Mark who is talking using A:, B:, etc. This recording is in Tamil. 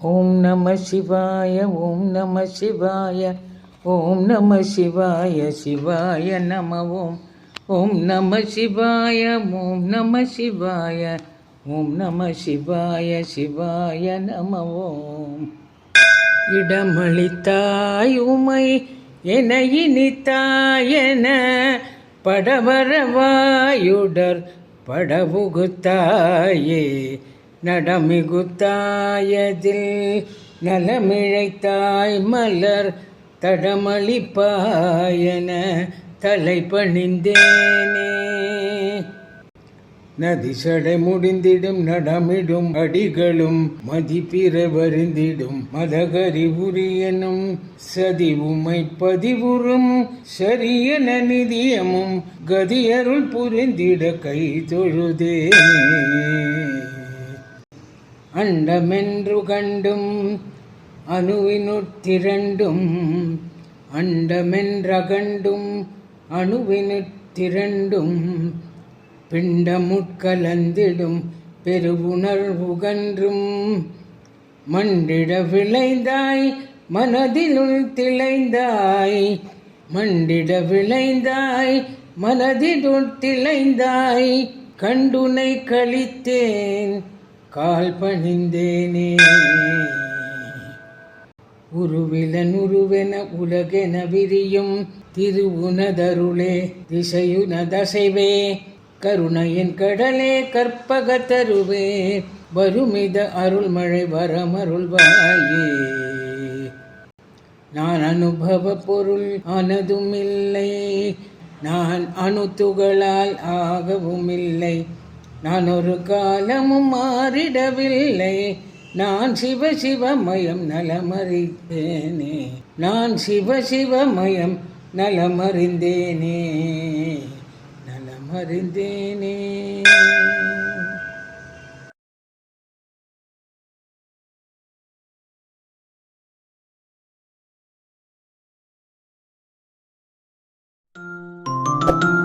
A: ஓம் நம சிவாய ஓம் நம சிவாய ஓம் நம சிவாய சிவாய நம ஓம் ஓம் நம சிவாய ஓம் நம சிவாய ஓம் நம சிவாய சிவாய நம ஓம் இடமளித்தாய் உமை என இனித்தாயன படவரவாயுடர் படபுகுத்தாயே நடமிகுத்தாயதில் நலமிழைத்தாய் மலர் தடமளிப்பாயன தலை பணிந்தேனே நதிசடை முடிந்திடும் நடமிடும் அடிகளும் மதிப்பிற வருந்திடும் மதகரி உரியனும் சதி உமை பதிவுறும் சரியன நிதியமும் கதியருள் புரிந்திட கை தொழுதே அண்டமென்று கண்டும் அணுவினுத்திரண்டும் அண்டமென்றகண்டும் அணுவினுத்திரண்டும் பிண்டமுட்கலந்திடும் பெருவுணர்வுகன்றும் மண்டிட விளைந்தாய் மனதிலுள் திளைந்தாய் மண்டிட விளைந்தாய் மனதிலுள் திளைந்தாய் கண்டுனை கழித்தேன். கால் பணிந்தேனே. உருவிலன் உருவென உலகென விரியும் திருவுனதருளே திசையுனதசைவே. கருணையின் கடலே கற்பக தருவே வருமித அருள்மழை வரமருள்வாயே. நான் அனுபவ பொருள் ஆனதும் இல்லை நான் அணுத்துகளால் ஆகவும் இல்லை நான் ஒரு காலமும் மாறிடவில்லை. நான் சிவ சிவமயம் நலமறிந்தேனே. நான் சிவ சிவமயம் நலமறிந்தேனே. நலமறிந்தேனே. thank you